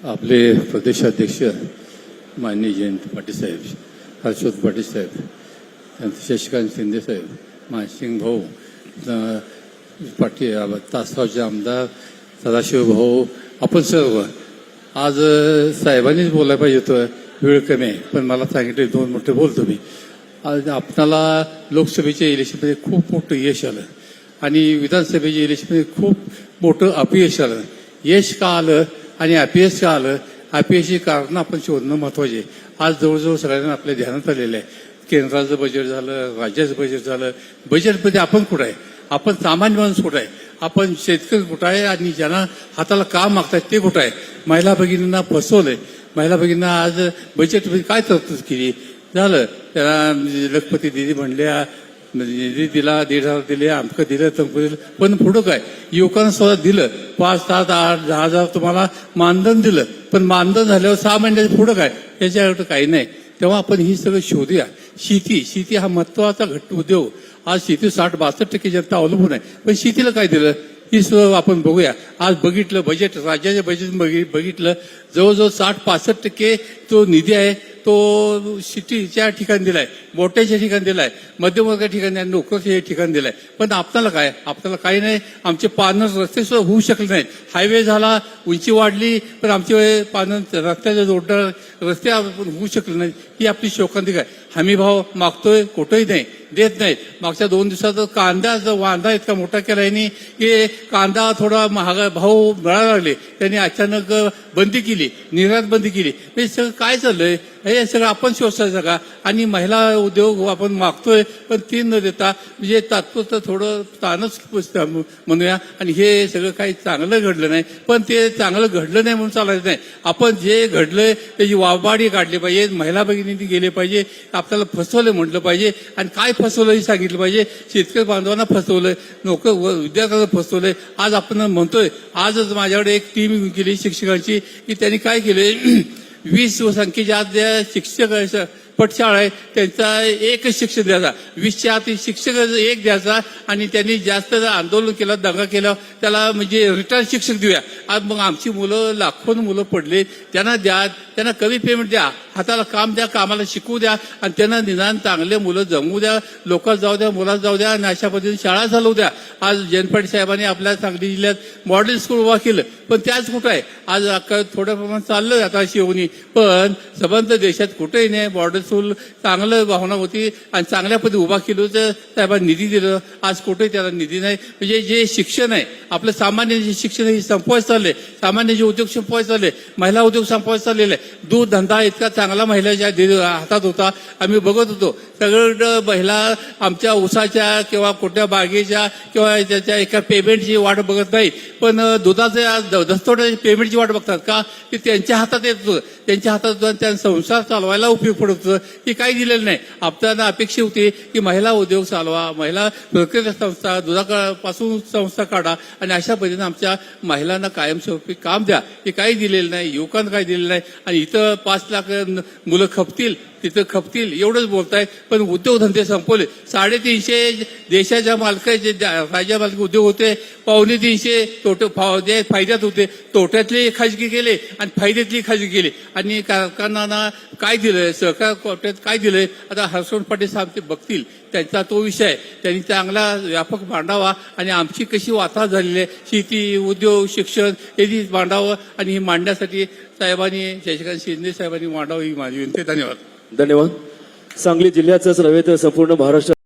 आपले प्रदेशाध्यक्ष माननीय जयंत पाटील साहेब हर्षवर्ध पाटील साहेब त्यानंतर शशिकांत शिंदे साहेब मानसिंग भाऊ पाटी पाटील तासगावचे आमदार सदाशिव भाऊ आपण सर्व. आज साहेबांनीच बोलायला पाहिजे होतं वेळ कमी आहे पण मला सांगितले दोन मोठे बोलतो मी. आज आपणाला लोकसभेच्या इलेक्शनमध्ये खूप मोठं यश आलं. आणि विधानसभेच्या इलेक्शनमध्ये खूप मोठं अपयश आलं. यश का आलं? आणि अपयश का आलं अपयशी कारण आपण शोधणं महत्त्वाचे आहे. आज जवळजवळ सगळ्यांना आपल्या ध्यानात आलेलं आहे. केंद्राचं बजेट झालं राज्याचं बजेट झालं. बजेटमध्ये आपण कुठं आहे? आपण सामान्य माणूस कुठं आहे? आपण शेतकरी कुठं आहे आणि ज्यांना हाताला काम मागतात ते कुठं आहे? महिला भगिनींना फसवलंय. महिला भगिनींना आज बजेटमध्ये काय तरतूद केली? झालं. त्याला लखपती दिदी म्हणल्या म्हणजे निधी दिला दीड हजार दिले अमकं दिलं तमकं दिलं पण पुढं काय? युवकांना स्वतः दिलं. पाच सात आठ दहा हजार तुम्हाला मानधन दिलं. पण मानधन झाल्यावर सहा महिन्याच्या पुढं काय? याच्याकडे काही नाही. तेव्हा आपण ही सगळं शोधूया. शेती शेती हा महत्त्वाचा घट्ट उद्योग. आज शेती साठ बासष्ट टक्के जनता अवलंबून आहे. पण शेतीला काय दिलं? ही सगळं आपण बघूया. आज बघितलं बजेट राज्याच्या बजेट बघितलं. जवळजवळ साठ पासष्ट टक्के तो निधी आहे तो सिटीच्या ठिकाणी दिलाय मोठ्याच्या ठिकाणी दिलाय मध्यमवर्ग ठिकाणी आणि नोकरीच्या ठिकाणी दिलाय. पण आपल्याला काय? आपल्याला काही नाही. आमचे पानं रस्ते सुद्धा होऊ शकले नाहीत हायवे झाला उंची वाढली पण आमचे पानं रस्त्याच्या जोडणार रस्ते होऊ शकले नाहीत ही आपली शोकांतिक आहे. हमी भाव मागतोय कुठंही नाही देत नाही. मागच्या दोन दिवसात कांदा वांदा इतका मोठा केला यांनी की कांदा थोडा महाग भाव मिळायला लागले. त्यांनी अचानक बंदी केली निर्यात बंदी केली. म्हणजे सगळं काय झालंय? हे सगळं आपण शोषायचं का आणि महिला उद्योग आपण मागतोय पण ती न देता म्हणजे तात्पुरतं थोडं ताणच म्हणूया. आणि हे सगळं काही चांगलं घडलं नाही. पण ते चांगलं घडलं नाही म्हणून चालायचं नाही. आपण जे घडलंय त्याची वाबाडी काढली पाहिजे महिला भगिनींनी गेले पाहिजे आपल्याला फसवलं म्हटलं पाहिजे. आणि काय फसवलं हे सांगितलं पाहिजे? शेतकरी बांधवांना फसवलंय नोकर विद्यार्थ्यांना फसवलंय. आज आपण म्हणतोय आजच माझ्याकडे एक टीम गेली शिक्षकांची की त्यांनी काय केलंय? वीस संख्येच्या ज्या शिक्षक पटशाळा आहे त्यांचा एकच शिक्षक द्यायचा. वीसच्या आत शिक्षक एक द्यायचा आणि त्यांनी जास्त आंदोलन केलं दंगा केलं त्याला म्हणजे रिटर्न शिक्षक देऊया. आज मग आमची मुलं लाखोन मुलं पडले त्यांना द्या त्यांना कमी पेमेंट द्या. हाताला काम द्या कामाला शिकवू द्या आणि त्यांना निदान चांगले मुलं जमू द्या लोकात जाऊ द्या मुलात जाऊ द्या आणि अशा पद्धतीने शाळा चालवू द्या. आज जनपाटी साहेबांनी आपल्या सांगली जिल्ह्यात मॉडेल स्कूल उभा केलं पण त्याच कुठं आहे? आज थोड्या प्रमाणात चाललं आता शिवणी पण सबंध देशात कुठेही नाही. मॉडेल स्कूल चांगलं भावना होती आणि चांगल्या पद्धती उभा केलं तर साहेबांनी निधी दिलं. आज कुठेही त्याला निधी नाही. म्हणजे जे शिक्षण आहे आपलं सामान्य जे शिक्षण आहे हे संपवायचं चाललंय. सामान्य जे उद्योग संपवायचं चालले महिला उद्योग संपवायचं चाललेला आहे. दूध धंदा इतका चांगला महिलाच्या दे- हातात होता आम्ही बघत होतो. सगळं महिला आमच्या उसाच्या किंवा कुठल्या बागेच्या किंवा त्याच्या एका पेमेंटची वाट बघत नाही. पण दुधाच्या दस्तोड्याची पेमेंटची वाट बघतात का? ते त्यांच्या हातात येत. होतं त्यांच्या हातात त्या त्यांचा संसार चालवायला उपयोग पडत. होतं की काही दिलेलं नाही. आपल्याला अपेक्षा होती की महिला उद्योग चालवा महिला प्रक्रिया संस्था दुधापासून संस्था काढा आणि अशा पद्धतीने आमच्या महिलांना कायमस्वरूपी काम द्या. हे काही दिलेलं नाही युवकांना काही दिलेलं नाही. आणि इथं पाच लाख मुलं खपतील. तिथं खपतील एवढंच बोलताय. पण उद्योगधंदे संपवले. साडेतीनशे देशाच्या मालकाचे राज्या मालकी उद्योग होते पावणे तीनशे तोटे फा- फायद्यात होते तोट्यातले खाजगी केले आणि फायद्यातली खाजगी केली. आणि कारखान्यांना काय दिलंय सहकार कोट्यात काय दिलंय आता हर्षवण पाटील साहेब ते बघतील. त्यांचा तो विषय. आहे. त्यांनी चांगला व्यापक मांडावा आणि आमची कशी वाता झालेली आहे शेती उद्योग शिक्षण यांनी मांडावं आणि हे मांडण्यासाठी साहेबांनी शशिकांत शिंदे साहेबांनी मांडावं ही माझी विनंती धन्यवाद. धन्यवाद. सांगली जिल्ह्याचंच नव्हे तर संपूर्ण महाराष्ट्र